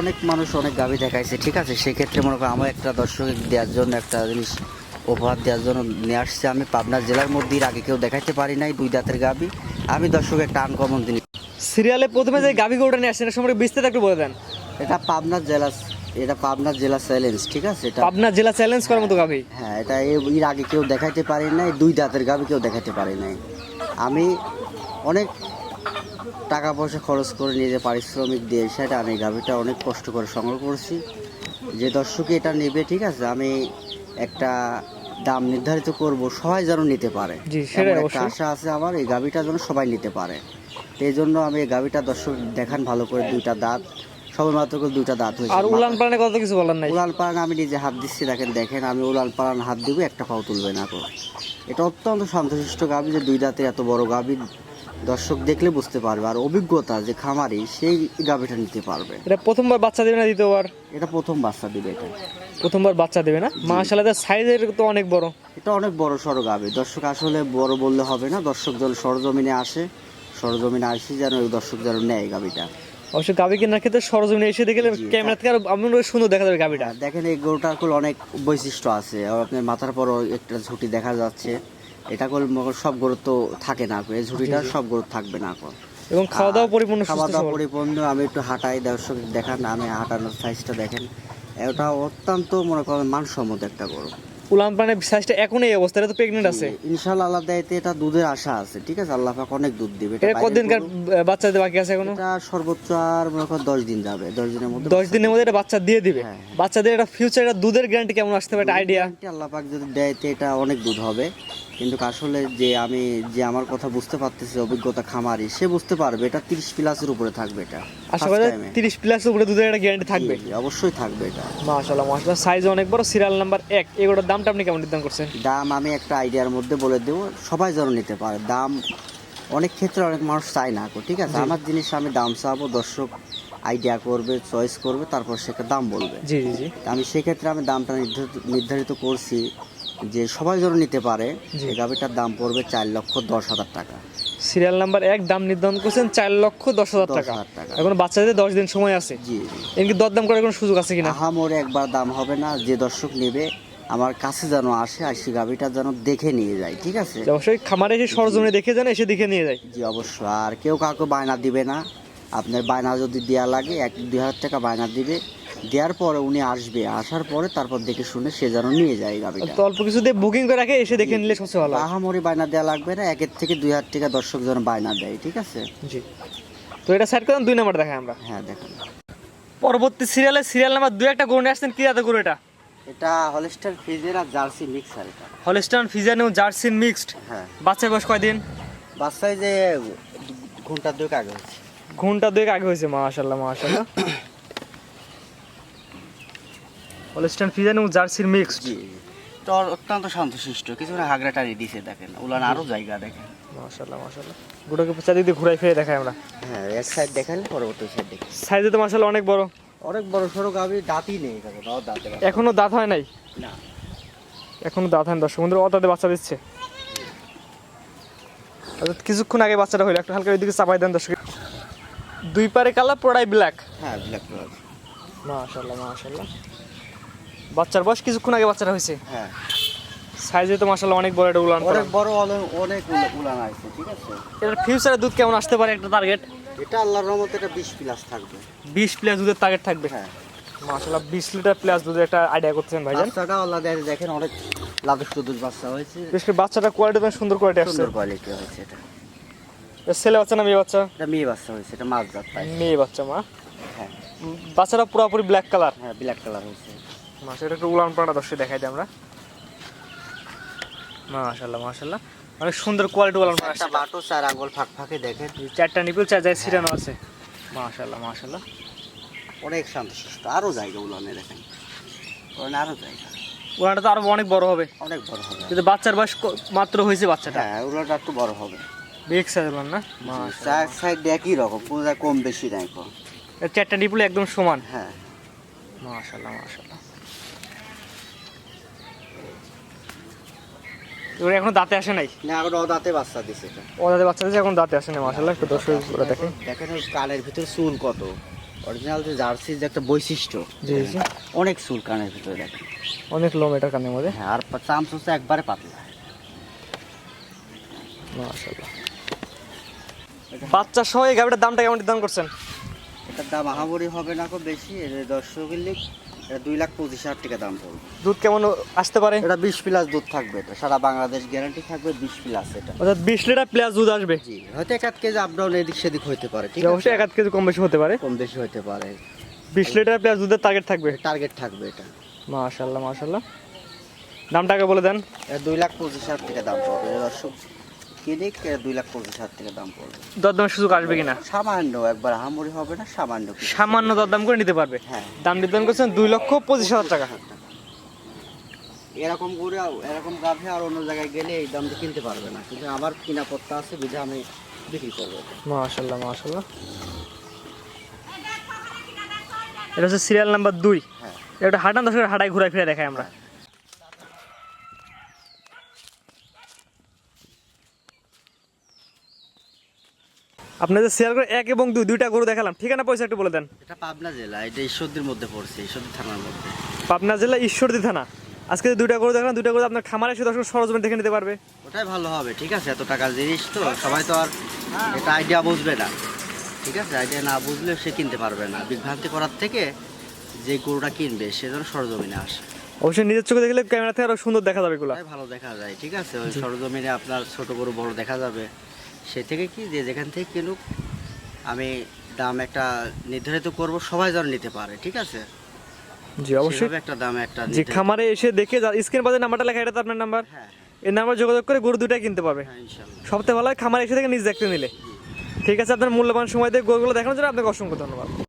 অনেক মানুষ অনেক গাভী দেখাইছে ঠিক আছে? সেক্ষেত্রে মনে করো আমার একটা দর্শক দেওয়ার জন্য একটা জিনিস উপহার দেওয়ার জন্য নিয়ে আসছে। আমি পাবনা জেলার মধ্যে আগে কেউ দেখাইতে পারি নাই দুই দাঁতের গাভী। আমি দর্শক একটা আনকমন জিনিস। সিরিয়ালে প্রথমে যে গাভি গরুটা নিয়ে আসছেন সম্পর্কে বিস্তারিত একটু বলে দেন। এটা পাবনা জেলা এটা পাবনা জেলা চ্যালেঞ্জ ঠিক আছে? এটা পাবনা জেলা চ্যালেঞ্জ করার মতো গাভি? হ্যাঁ এটা এর আগে কেউ দেখাইতে পারি নাই দুই দাঁতের গাভী কেউ দেখাইতে পারি নাই। আমি অনেক টাকা পয়সা খরচ করে নিজে পারিশ্রমিক দিয়ে সেটা আমি গাভীটা অনেক কষ্ট করে সংগ্রহ করছি। যে দর্শকে এটা নেবে ঠিক আছে? আমি একটা দাম নির্ধারিত করব সবাই যেন নিতে পারে। একটা আশা আছে আমার এই গাভীটা যেন সবাই নিতে পারে। তো এই জন্য আমি এই গাভীটা দর্শক দেখান ভালো করে দুইটা দাঁত সবে মাত্র করে দুইটা দাঁত হয়েছে। আর উলান পালানে কত কিছু বলার নাই। উড়াল পালান আমি নিজে হাত দিচ্ছি দেখেন দেখেন আমি উড়াল পালান হাত দিব একটা পাও তুলবে না তো এটা অত্যন্ত শান্তশিষ্ট গাভী যে দুই দাঁতের এত বড় গাভী দর্শক দেখলে বুঝতে পারবে আর অভিজ্ঞতা যে খামারি সেই গাভীটা নিতে পারবে। এটা প্রথমবার বাচ্চা দেবে না দ্বিতীয়বার? এটা প্রথম বাচ্চা দিবে এটা। প্রথমবার বাচ্চা দেবে না? মাশাআল্লাহ তার সাইজের তো অনেক বড়। এটা অনেক বড় সড়ো গাভী। দর্শক আসলে বড় বললে হবে না। দর্শক যেন সরজমিনে আসে সরজমিনে আসি যেন ওই দর্শক যেন নেয় গাভীটা। অবশ্য গাভি কেনার ক্ষেত্রে সরজমিনে এসে দেখলে ক্যামেরা থেকে আরও আমি সুন্দর দেখা যাবে গাভিটা। আর দেখেন এই গরুটার কুল অনেক বৈশিষ্ট্য আছে। আর আপনার মাথার পরও একটা ঝুঁটি দেখা যাচ্ছে। এটা করলে সব গরু তো থাকে না এই ঝুঁটিটা সব গরু থাকবে না এখন। এবং খাওয়া দাওয়া পরিপূর্ণ খাওয়া দাওয়া পরিপূর্ণ আমি একটু হাঁটাই দর্শক দেখান আমি হাঁটানোর সাইজটা দেখেন। এটা অত্যন্ত মনে করেন মানসম্মত একটা গরু। উলান পালানের সাইজটা এখন এই অবস্থা এটা তো প্রেগনেন্ট আছে। ইনশাল্লাহ আল্লাহ দেয়তে এটা দুধের আশা আছে ঠিক আছে? আল্লাহ পাক অনেক দুধ দিবে এটা এটা কতদিনকার বাচ্চা দিতে বাকি আছে এখনও? এটা সর্বোচ্চ আর মনে করেন দশ দিন যাবে দশ দিনের মধ্যে দশ দিনের মধ্যে এটা বাচ্চা দিয়ে দিবে। হ্যাঁ, হ্যাঁ। বাচ্চা দিয়ে এটা ফিউচার এটা দুধের গ্যারান্টি কেমন আসতে পারে? একটা আইডিয়া আল্লাহ পাক যদি দেয় তো এটা অনেক দুধ হবে। কিন্তু আসলে যে আমি যে আমার কথা বুঝতে পারতেছি অভিজ্ঞতা খামারি সে বুঝতে পারবে এটা তিরিশ প্লাসের উপরে থাকবে এটা আশা First করি। তিরিশ প্লাস উপরে দুধের একটা গ্যারান্টি থাকবে? অবশ্যই থাকবে এটা। মাশাআল্লাহ মাশাআল্লাহ সাইজ অনেক বড় সিরিয়াল নাম্বার এক। এগুলোর দামটা আপনি কেমন নির্ধারণ করছেন? দাম আমি একটা আইডিয়ার মধ্যে বলে দেবো সবাই যেন নিতে পারে। দাম অনেক ক্ষেত্রে অনেক মানুষ চায় না গো, ঠিক আছে? আমার জিনিস আমি দাম চাবো দর্শক আইডিয়া করবে চয়েস করবে তারপর সেটা দাম বলবে। জি জি জি। আমি সেক্ষেত্রে আমি দামটা নির্ধারিত নির্ধারিত করছি। যে সবাই যেন নিতে পারে। এই গাভিটার দাম পড়বে চার লক্ষ দশ হাজার টাকা। সিরিয়াল নাম্বার এক দাম নির্ধারণ করছেন চার লক্ষ দশ হাজার টাকা। এখন বাচ্চাদের দশ দিন সময় আছে। জি এমনকি দরদাম করার কোনো সুযোগ আছে কিনা? আহামরে একবার দাম হবে না যে দর্শক নেবে আমার কাছে যেন আসে আর সেই গাভিটা যেন দেখে নিয়ে যায় ঠিক আছে? অবশ্যই খামারে এসে সরজমিনে দেখে যান এসে দেখে নিয়ে যায়। জি অবশ্যই। আর কেউ কাউকে বায়না দিবে না। আপনার বায়না যদি দেওয়া লাগে এক দুই হাজার টাকা বায়না দিবে। দেওয়ার পরে উনি আসবে আসার পরে তারপর দেখে শুনে সে যেন নিয়ে যায় তো অল্প কিছু দিয়ে বুকিং করে রাখে এসে দেখে নিলে সবচেয়ে ভালো। আহামরি বায়না দেওয়া লাগবে না একের থেকে দুই হাজার টাকা দর্শক যেন বায়না দেয় ঠিক আছে? জি। তো এটা সাইড করলাম দুই নাম্বার দেখাই আমরা। হ্যাঁ দেখুন। পরবর্তী সিরিয়ালে সিরিয়াল নাম্বার দুই একটা গরু আসছেন কি যাতে গরু এটা? এটা হলস্টার ফ্রিজের আর জার্সি মিক্সার এটা। হলিস্টান ফিজান এবং জার্সিন মিক্সড হ্যাঁ। বাচ্চার বয়স কয়দিন? বাচ্চায় যে ঘণ্টা দুয়েক আগে হচ্ছে ঘণ্টা দুয়েক আগে হয়েছে মাশাল্লাহ মাশাল্লাহ হলিস্টান ফিজান এবং জার্সির মিক্সড জি তো অত্যন্ত শান্তশিষ্ট কিছু না টাড়ি দিছে দেখেন। উলান আরও জায়গা দেখেন। মাশাল্লাহ মাশাল্লাহ গোটাকে চারিদিক ঘুরাই ফিরে দেখাই আমরা। হ্যাঁ এক সাইড দেখালে পরবর্তী সাইড দেখি। সাইজে তো মাশাল্লাহ অনেক বড়। অনেক বড় সড়ো গাভি দাঁতই নেই এখনও দাঁত হয় নাই? না। এখনও দাঁত হয় না দর্শক বন্ধুরা অতাতে বাচ্চা দিচ্ছে। অর্থাৎ কিছুক্ষণ আগে বাচ্চাটা হইল একটু হালকা ওইদিকে চাপাই দেন দর্শক। দুই পারে কালার পুরাই ব্ল্যাক হ্যাঁ ব্ল্যাক কালার মাশাল্লাহ মাশাল্লাহ বাচ্চার বয়স কিছুক্ষণ আগে বাচ্চাটা হয়েছে। হ্যাঁ। সাইজে তো মাশাল্লাহ অনেক বড় একটা উলান অনেক বড় অনেক অনেক উলা- উলান আছে ঠিক আছে? এটার ফিউচারে দুধ কেমন আসতে পারে একটা টার্গেট এটা আল্লাহর রহমতে এটা বিশ প্লাস থাকবে। বিশ প্লাস দুধের টার্গেট থাকবে? হ্যাঁ। মাশাল্লাহ বিশ লিটার প্লাস দুধের একটা আইডিয়া করতেছেন ভাইজান। বাচ্চাটা আল্লাহ দেয় দেখেন অনেক লাদুস টুদুস বাচ্চা হয়েছে। বেশ বাচ্চাটা কোয়ালিটি তো সুন্দর কোয়ালিটি আসছে সুন্দর কোয়ালিটি হয়েছে এটা। এটা ছেলে বাচ্চা না মেয়ে বাচ্চা? এটা মেয়ে বাচ্চা হয়েছে এটা মাছ জাত মেয়ে বাচ্চা মা। হ্যাঁ। বাচ্চাটা পুরোপুরি ব্ল্যাক কালার হ্যাঁ ব্ল্যাক কালার হয়েছে। মাসে এটা একটু উলান পাড়া দর্শক দেখাই দিই আমরা। মাশাল্লাহ মাশাল্লাহ অনেক সুন্দর কোয়ালিটি উলান পাড়া একটা বাটো চার আঙ্গুল ফাঁক ফাঁকে দেখেন। চারটা নিপিল চার জায়গায় ছিটানো আছে। মাশাল্লাহ মাশাল্লাহ অনেক শান্তশিষ্ট আরও জায়গা উলানে দেখেন। ওখানে আরও জায়গা। উলানটা তো আরও অনেক বড় হবে। অনেক বড় হবে। কিন্তু বাচ্চার বয়স মাত্র হয়েছে বাচ্চাটা। হ্যাঁ উলানটা একটু বড় হবে। বিগ সাইজ উলান না? চার সাইড একই রকম কোনো কম বেশি নাই চারটা নিপুল একদম সমান। হ্যাঁ। মাশাল্লাহ মাশাল্লাহ এবার এখনও দাঁতে আসে নাই? না এখন ও দাঁতে বাচ্চা দিছে ও দাঁতে বাচ্চা দিয়েছে এখন দাঁতে আসে নাই মাশাল্লাহ একটু দর্শক করে দেখেন। দেখেন কানের ভিতরে চুল কত। অরিজিনাল যে জার্সির যে একটা বৈশিষ্ট্য। জি, জি। অনেক চুল কানের ভিতরে দেখেন। অনেক লোম এটা কানের মধ্যে। হ্যাঁ আর চামচ হচ্ছে একবারে পাতলা। মাশাআল্লাহ। বাচ্চা সহ এই গাভিটার দামটা কেমন নির্ধারণ করছেন? এটার দাম আহামরি হবে না খুব বেশি এর দর্শক লিখ এটা দুই লাখ পঁচিশ হাজার টাকা দাম পড়বে। দুধ কেমন আসতে পারে? এটা বিশ প্লাস দুধ থাকবে এটা। সারা বাংলাদেশ গ্যারান্টি থাকবে বিশ প্লাস এটা। অর্থাৎ বিশ লিটার প্লাস দুধ আসবে? জি হয়তো এক আধ কেজি আপ ডাউন এদিক সেদিক হতে পারে ঠিক আছে? অবশ্যই এক আধ কেজি কম বেশি হতে পারে। কম বেশি হতে পারে। বিশ লিটার প্লাস দুধের টার্গেট থাকবে? টার্গেট থাকবে এটা। মাশাআল্লাহ মাশাআল্লাহ দামটাকে বলে দেন। দুই লাখ পঁচিশ হাজার টাকা দাম পড়বে। দর্শক এটা দুই লাখ হাজার টাকা দাম পড়বে। দরদামের সুযোগ আসবে কিনা? সামান্য একবার হবে না সামান্য সামান্য দরদাম করে নিতে পারবে? হ্যাঁ। দাম নির্ধারণ করছেন দুই লক্ষ পঁচিশ হাজার টাকা। এরকম করে এরকম গাভে আর অন্য জায়গায় গেলে এই কিনতে পারবে না। কিন্তু আমার কিনা পত্তা আছে বিধে আমি বিক্রি করব। এটা। হচ্ছে সিরিয়াল নাম্বার দুই। হ্যাঁ। এটা হাঁটান দশকের হাঁটায় ঘুরাই ফিরে দেখাই আমরা। আপনাদের শেয়ার করে এক এবং দুই দুইটা গরু দেখালাম। ঠিকানা পয়সা একটু বলে দেন। এটা পাবনা জেলা এটা ঈশ্বরদীর মধ্যে পড়ছে ঈশ্বরদী থানার মধ্যে। পাবনা জেলা ঈশ্বরদী থানা। আজকে যে দুইটা গরু দেখালাম দুইটা গরু আপনার খামারে এসে দর্শক সরজমিন দেখে নিতে পারবে। ওটাই ভালো হবে ঠিক আছে? এত টাকার জিনিস তো সবাই তো আর এটা আইডিয়া বুঝবে না। ঠিক আছে? আইডিয়া না বুঝলে সে কিনতে পারবে না। বিভ্রান্তি করার থেকে যে গরুটা কিনবে সে যেন সরজমিনে আসে। অবশ্যই নিজের চোখে দেখলে ক্যামেরা থেকে আরও সুন্দর দেখা যাবে এগুলো। ভালো দেখা যায় ঠিক আছে? ওই সরজমিনে আপনার ছোট গরু বড় দেখা যাবে। সে থেকে কি যে যেখান থেকে কিনুক আমি দাম একটা নির্ধারিত করব সবাই যেন নিতে পারে ঠিক আছে? জি অবশ্যই। একটা দাম একটা যে খামারে এসে দেখে স্ক্রিন বাজে নাম্বারটা লেখা এটা তো আপনার নাম্বার। হ্যাঁ এই নাম্বার যোগাযোগ করে গরু দুটাই কিনতে পারবে। হ্যাঁ সবথেকে ভালো হয় খামারে এসে থেকে নিজ দেখতে নিলে। ঠিক আছে আপনার মূল্যবান সময় দিয়ে গরুগুলো দেখানোর জন্য আপনাকে অসংখ্য ধন্যবাদ।